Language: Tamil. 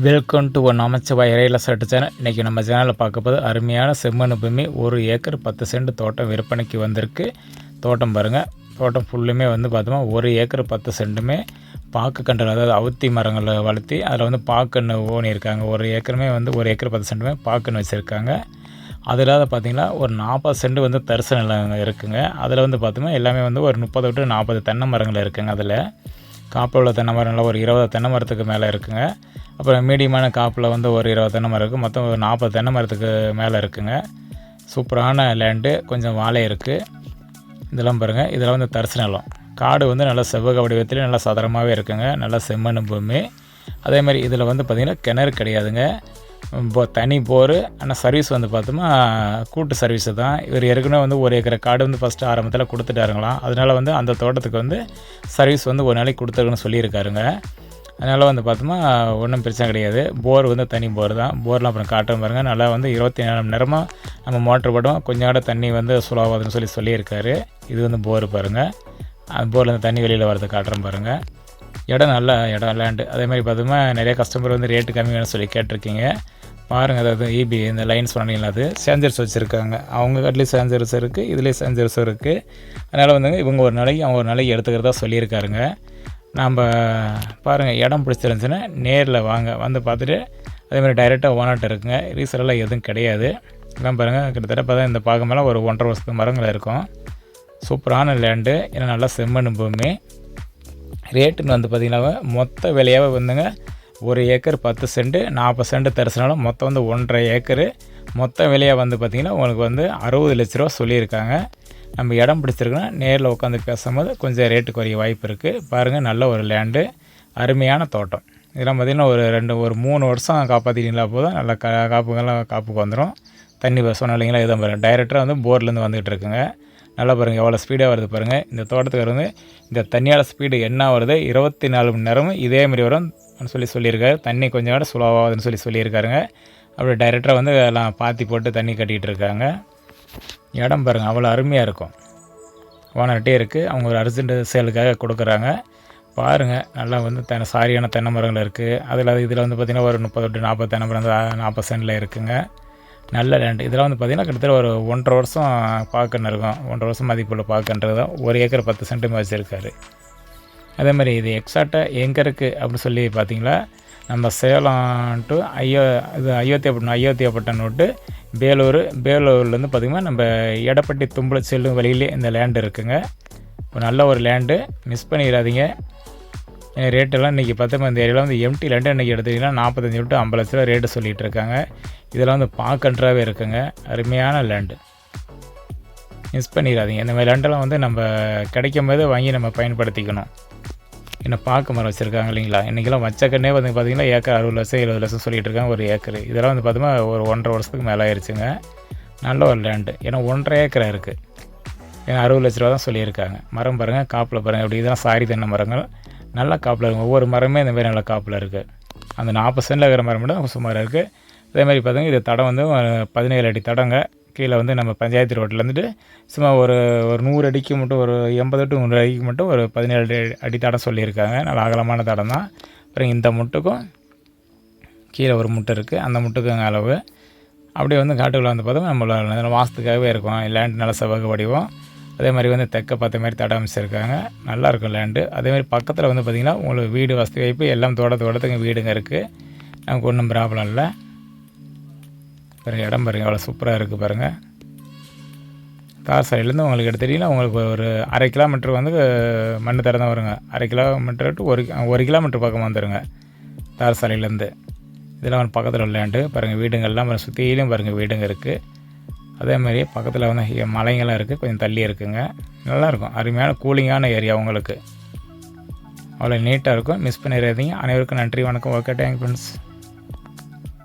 வெல்கம் டு ஒன் அமைச்சவா இறையில சட்டு சேனல் இன்றைக்கி நம்ம சேனலில் பார்க்க போது அருமையான செம்மண் பூமி. ஒரு ஏக்கர் பத்து சென்ட் தோட்டம் விற்பனைக்கு வந்திருக்கு. தோட்டம் பாருங்கள் தோட்டம் ஃபுல்லுமே வந்து பார்த்தோமா ஒரு ஏக்கர் பத்து சென்ட்டுமே பாக்கு கன்று அதாவது அவுத்தி மரங்களை வளர்த்தி அதில் வந்து பாக்குன்னு ஓனி இருக்காங்க ஒரு ஏக்கருமே வந்து ஒரு ஏக்கர் பத்து சென்ட்டுமே பாக்குன்னு வச்சுருக்காங்க. அது இல்லாத பார்த்தீங்கன்னா ஒரு நாற்பது சென்ட் வந்து தரிசு நிலம் இருக்குங்க. அதில் வந்து பார்த்தோம்னா எல்லாமே வந்து ஒரு முப்பது விட்டு நாற்பது தென்னை மரங்கள் இருக்குங்க அதில். காப்பில் உள்ள தென்னை மரம்லாம் ஒரு இருபது தென்னை மரத்துக்கு மேலே இருக்குங்க. அப்புறம் மீடியமான காப்பில் வந்து ஒரு இருபது தென்னை மரம் இருக்குது மொத்தம் ஒரு நாற்பது தென்னை மரத்துக்கு மேலே இருக்குங்க. சூப்பரான லேண்டு கொஞ்சம் வாழை இருக்குது இதெல்லாம் பாருங்கள் இதெல்லாம் வந்து தரிசு நிலம். காடு வந்து நல்லா செவ்வக வடிவத்தில் நல்லா சதுரமாகவே இருக்குங்க. நல்லா செம்மண் பூமி. அதே மாதிரி இதில் வந்து பார்த்திங்கன்னா கிணறு கிடையாதுங்க. போ தனி போர். ஆனால் சர்வீஸ் வந்து பார்த்தோம்னா கூட்டு சர்வீஸு தான். இவர் ஏற்கனவே வந்து ஒரு ஏக்கரை காடு வந்து ஃபஸ்ட்டு ஆரம்பத்தில் கொடுத்துட்டாருங்களாம். அதனால் வந்து அந்த தோட்டத்துக்கு வந்து சர்வீஸ் வந்து ஒரு நாளைக்கு கொடுத்துருக்குன்னு சொல்லியிருக்காருங்க. அதனால் வந்து பார்த்தோம்னா ஒன்றும் பிரச்சனை கிடையாது. போர் வந்து தனி போர் தான். போர்லாம் அப்புறம் காட்டும் பாருங்கள் நல்லா வந்து இருபத்தி நாலு மணி நேரமாக நம்ம மோட்ரு போட்டோம். கொஞ்சம் கூட தண்ணி வந்து சுலவாதுன்னு சொல்லி சொல்லியிருக்காரு. இது வந்து போர் பாருங்கள் அந்த போரில் வந்து தண்ணி வெளியில் வரது காட்டுறோம் பாருங்கள் இடம் நல்ல இடம் லேண்டு அதேமாதிரி பார்த்தோம்னா நிறைய கஸ்டமர் வந்து ரேட்டு கம்மி வேணும்னு சொல்லி கேட்டிருக்கீங்க. பாருங்கள் அதாவது இபி இந்த லைன்ஸ் பண்ணிங்களா அது சேஞ்சர்ஸ் வச்சுருக்காங்க. அவங்க கட்லேயும் சேஞ்சர்ஸ் இருக்குது இதுலேயும் சேஞ்சர்ஸ் இருக்குது அதனால் வந்துங்க இவங்க ஒரு நாளைக்கு அவங்க ஒரு நாளைக்கு எடுத்துக்கிறதா சொல்லியிருக்காருங்க. நம்ம பாருங்கள் இடம் பிடிச்சிருந்துச்சுன்னா நேரில் வாங்க. வந்து பார்த்துட்டு அதேமாதிரி டைரெக்டாக ஓனாட்ட இருக்குங்க. ரீசரெல்லாம் எதுவும் கிடையாது. எல்லாம் பாருங்கள் கிட்டத்தட்ட பார்த்தா இந்த பாகமெல்லாம் ஒரு ஒன்றரை வருஷத்துக்கு மரங்கள் இருக்கும். சூப்பரான லேண்டு ஏன்னா நல்லா செம்மண் பூமி. ரேட்டுன்னு வந்து பார்த்திங்கன்னா மொத்த விலையாக வந்துங்க ஒரு ஏக்கர் பத்து சென்ட்டு நாற்பது செண்டு தரிசனாலும் மொத்தம் வந்து ஒன்றரை ஏக்கரு. மொத்த விலையாக வந்து பார்த்திங்கன்னா உங்களுக்கு வந்து அறுபது லட்ச ரூபா சொல்லியிருக்காங்க. நம்ம இடம் பிடிச்சிருக்குன்னா நேரில் உட்காந்து பேசும்போது கொஞ்சம் ரேட்டு குறைய வாய்ப்பு இருக்குது பாருங்கள் நல்ல ஒரு லேண்டு அருமையான தோட்டம். இதெல்லாம் பார்த்திங்கன்னா ஒரு ரெண்டு ஒரு மூணு வருஷம் காப்பாற்றிட்டீங்களா போதும் நல்லா கா காப்புங்கெல்லாம் காப்புக்கு வந்துடும் தண்ணி சொன்ன இல்லைங்களா இதான் பாருங்கள் டைரெக்டாக வந்து போர்லேருந்து வந்துகிட்டு இருக்குங்க. நல்லா பாருங்கள் எவ்வளோ ஸ்பீடாக வருது பாருங்கள் இந்த தோட்டத்துக்கு வந்து இந்த தண்ணியோட ஸ்பீடு என்ன வருது? இருபத்தி நாலு மணி நேரமும் இதேமாரி வரும். அப்படின்னு சொல்லி சொல்லியிருக்காரு. தண்ணி கொஞ்சம் கூட சுலவாகுதுன்னு சொல்லி சொல்லியிருக்காருங்க. அப்படி டைரெக்டாக வந்து எல்லாம் பாத்தி போட்டு தண்ணி கட்டிகிட்டு இருக்காங்க. இடம் பாருங்கள் அவ்வளோ அருமையாக இருக்கும். ஓனர்கிட்டே இருக்குது அவங்க ஒரு அர்ஜென்ட் சேலுக்காக கொடுக்குறாங்க. பாருங்கள் நல்லா வந்து தென்னை சாரியான தென்னை மரங்கள் இருக்குது அதில் இதில் வந்து பார்த்திங்கன்னா ஒரு முப்பது டு நாற்பது தென்னை மரம் நாற்பது சென்டில் இருக்குங்க. நல்ல லேண்டு இதெல்லாம் வந்து பார்த்திங்கன்னா கிட்டத்தட்ட ஒரு ஒன்றரை வருஷம் பார்க்கன்னு இருக்கும். ஒன்றரை வருஷம் மதிப்புள்ள பார்க்கன்றது தான். ஒரு ஏக்கர் பத்து சென்ட்டுமே வச்சுருக்காரு. அதே மாதிரி இது எக்ஸாக்டாக எங்கே இருக்குது அப்படின்னு சொல்லி பார்த்தீங்களா நம்ம சேலம் டு ஐயோ இது அயோத்தியாப்பட்டினம் அயோத்தியாப்பட்டினம் விட்டு பேலூர் பேலூர்லேருந்து பார்த்திங்கன்னா நம்ம எடப்பட்டி தும்பல செல்லும் வழியிலே இந்த லேண்டு இருக்குங்க. இப்போ நல்ல ஒரு லேண்டு மிஸ் பண்ணிடாதீங்க. ரேட்டெல்லாம் இன்றைக்கி பார்த்தீங்கன்னா இந்த ஏரியாவில் வந்து எம்டி லேண்டு இன்றைக்கி எடுத்துக்கிட்டிங்கன்னா நாற்பத்தஞ்சு விட்டு ஐம்பது லட்ச ரூபா ரேட்டு சொல்லிகிட்டு இருக்காங்க. இதெல்லாம் வந்து பார்க்கன்றாவே இருக்குங்க. அருமையான லேண்டு மிஸ் பண்ணிடாதீங்க. இந்த மாதிரி லேண்டெல்லாம் வந்து நம்ம கிடைக்கும் போது வாங்கி நம்ம பயன்படுத்திக்கணும். என்ன பார்க்க மரம் வச்சுருக்காங்க இல்லைங்களா? இன்றைக்கெல்லாம் வச்சக்கன்னே வந்து பார்த்திங்கன்னா ஏக்கர் அறுபது லட்சம் எழுபது லட்சம் சொல்லிட்டு இருக்காங்க ஒரு ஏக்கர். இதெல்லாம் வந்து பார்த்தோம்னா ஒரு ஒன்றரை வருஷத்துக்கு மேலே ஆயிடுச்சுங்க நல்ல ஒரு லேண்டு ஏன்னா ஒன்றரை ஏக்கரை இருக்குது ஏன்னா அறுபது லட்ச ரூபா தான் சொல்லியிருக்காங்க. மரம் பாருங்கள் காப்பில் பாருங்கள் அப்படி இதெல்லாம் சாரி தென்னை மரங்கள். நல்லா காப்பில் இருக்கும் ஒவ்வொரு மரமே இந்த மாதிரி நல்லா காப்பில் இருக்குது அந்த நாற்பது சென்டில் இருக்கிற மரம் மட்டும் சுமாராக இருக்குது அதேமாதிரி பார்த்திங்கன்னா பார்த்தீங்கன்னா இது தடம் வந்து பதினேழு அடி தடங்க. கீழே வந்து நம்ம பஞ்சாயத்து ரோட்டில் வந்துட்டு சும்மா ஒரு ஒரு நூறு அடிக்கு மட்டும் ஒரு எண்பது டு நூறு அடிக்கு மட்டும் ஒரு பதினேழு அடி அடி தடம் சொல்லியிருக்காங்க. நல்லா அகலமான தடம் தான். அப்புறம் இந்த முட்டுக்கும் கீழே ஒரு முட்டை இருக்குது அந்த முட்டுக்கும் அளவு. அப்படியே வந்து காட்டுக்குள்ளே வந்து பார்த்தோம்னா நம்மளோட வாசத்துக்காகவே இருக்கும். லேண்ட் நல்ல செவ்வக வடிவம். அதே மாதிரி வந்து தெக்க பார்த்த மாதிரி தடம் அமைச்சிருக்காங்க. நல்லாயிருக்கும் லேண்டு. அதேமாதிரி பக்கத்தில் வந்து பார்த்திங்கன்னா உங்களுக்கு வீடு வசதி வாய்ப்பு எல்லாம் தோட்டத்து தோட்டத்துக்கு வீடுங்க இருக்குது நமக்கு ஒன்றும் ப்ராப்ளம் இல்லை. பாருங்கள் இடம் பாருங்கள் அவ்வளோ சூப்பராக இருக்குது பாருங்கள் தார் சாலையிலேருந்து உங்களுக்கு எடுத்துட்டிங்கன்னா உங்களுக்கு ஒரு அரை கிலோமீட்டர் வந்து மண் தரம் தான் வருங்க. அரை கிலோமீட்டர் டு ஒரு ஒரு கிலோமீட்டர் பக்கம் வந்துடுங்க தார் சாலையிலேருந்து. இதெல்லாம் வந்து பக்கத்தில் விளையாண்டு பாருங்கள் வீடுங்கள்லாம் சுற்றியிலும் பாருங்கள் வீடுங்க இருக்குது அதே மாதிரி பக்கத்தில் வந்து மலைங்கள்லாம் இருக்குது கொஞ்சம் தள்ளி இருக்குங்க. நல்லாயிருக்கும் அருமையான கூலிங்கான ஏரியா உங்களுக்கு. அவ்வளோ நீட்டாக இருக்கும் மிஸ் பண்ணிடாதீங்க. அனைவருக்கும் நன்றி வணக்கம் ஓகே தேங்க் ஃப்ரெண்ட்ஸ்